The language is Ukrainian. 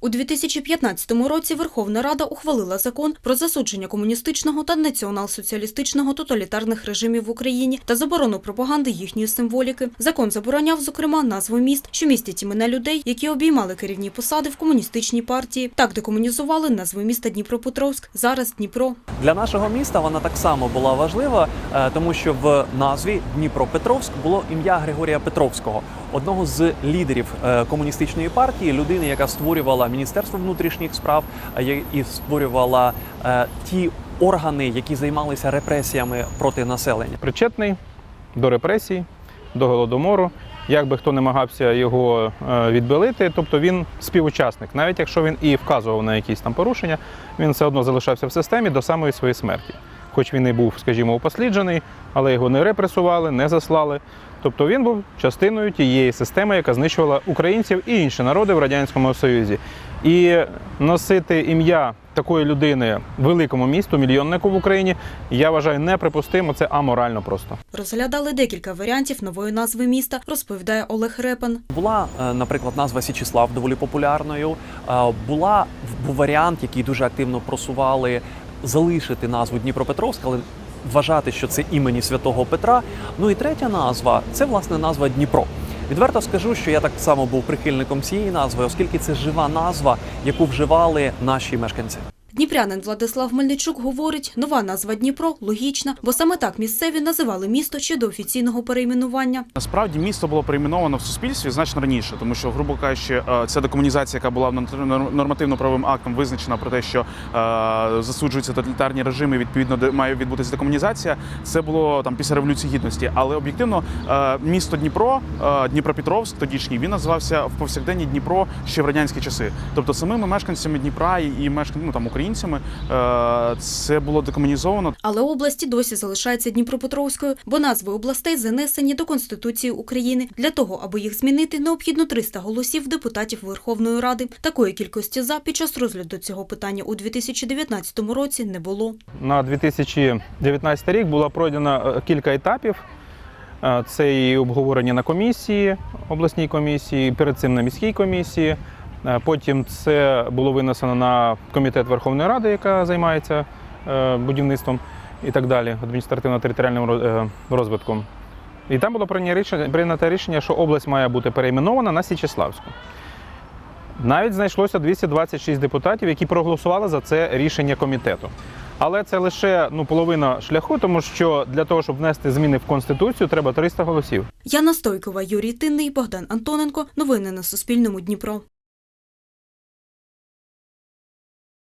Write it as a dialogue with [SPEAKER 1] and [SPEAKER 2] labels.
[SPEAKER 1] У 2015 році Верховна Рада ухвалила закон про засудження комуністичного та націонал-соціалістичного тоталітарних режимів в Україні та заборону пропаганди їхньої символіки. Закон забороняв, зокрема, назви міст, що містять імена людей, які обіймали керівні посади в комуністичній партії. Так декомунізували назви міста Дніпропетровськ, зараз Дніпро.
[SPEAKER 2] Для нашого міста вона так само була важлива, е, тому що в назві Дніпропетровськ було ім'я Григорія Петровського, одного з лідерів е, комуністичної партії, людини, яка створювала Міністерство внутрішніх справ і створювала е, ті органи, які займалися репресіями проти населення.
[SPEAKER 3] причетний до репресій, до голодомору. Як би хто намагався його е, відбилити, тобто він співучасник, навіть якщо він і вказував на якісь там порушення, він все одно залишався в системі до самої своєї смерті. Хоч він і був, скажімо, упосліджений, але його не репресували, не заслали. Тобто він був частиною тієї системи, яка знищувала українців і інші народи в Радянському Союзі. І носити ім'я такої людини великому місту, мільйоннику в Україні, я вважаю неприпустимо, це аморально просто.
[SPEAKER 1] Розглядали декілька варіантів нової назви міста, розповідає Олег Репан.
[SPEAKER 2] Була, е, наприклад, назва Січіслав доволі популярною. Е, Була був варіант, який дуже активно просували залишити назву Дніпропетровськ, але вважати, що це імені святого Петра. Ну і третя назва це власне назва Дніпро. Відверто скажу, що я так само був прихильником цієї назви, оскільки це жива назва, яку вживали наші мешканці.
[SPEAKER 1] Дніпрянин Владислав Мельничук говорить, нова назва Дніпро логічна, бо саме так місцеві називали місто ще до офіційного перейменування.
[SPEAKER 4] Насправді місто було перейменовано в суспільстві значно раніше, тому що, грубо кажучи, е, ця декомунізація, яка була нормативно-правовим актом визначена про те, що е, засуджуються тоталітарні режими, відповідно має відбутися декомунізація. Це було там після революції гідності. Але об'єктивно, е, місто Дніпро, Дніпропетровськ, тодішній, він називався в повсякденні Дніпро ще в радянські часи. Тобто самими мешканцями Дніпра і, і мешкан... ну, там, українцями е, це було декомунізовано.
[SPEAKER 1] Але області досі залишається Дніпропетровською, бо назви областей занесені до Конституції України. Для того, аби їх змінити, необхідно 300 голосів депутатів Верховної Ради. Такої кількості за під час розгляду цього питання у 2019 році не було.
[SPEAKER 3] На 2019 рік було пройдено е, кілька етапів. Е, Це і обговорення на комісії, обласній комісії, перед цим на міській комісії. Е, Потім це було винесено на комітет Верховної Ради, яка займається е, будівництвом і так далі, адміністративно-територіальним е, розвитком. І там було прийнято рішення, що область має бути перейменована на Січеславську. Навіть знайшлося 226 депутатів, які проголосували за це рішення комітету. Але це лише ну, половина шляху, тому що для того, щоб внести зміни в Конституцію, треба 300 голосів.
[SPEAKER 1] Яна Стойкова, Юрій Тинний, Богдан Антоненко. Новини на Суспільному Дніпро.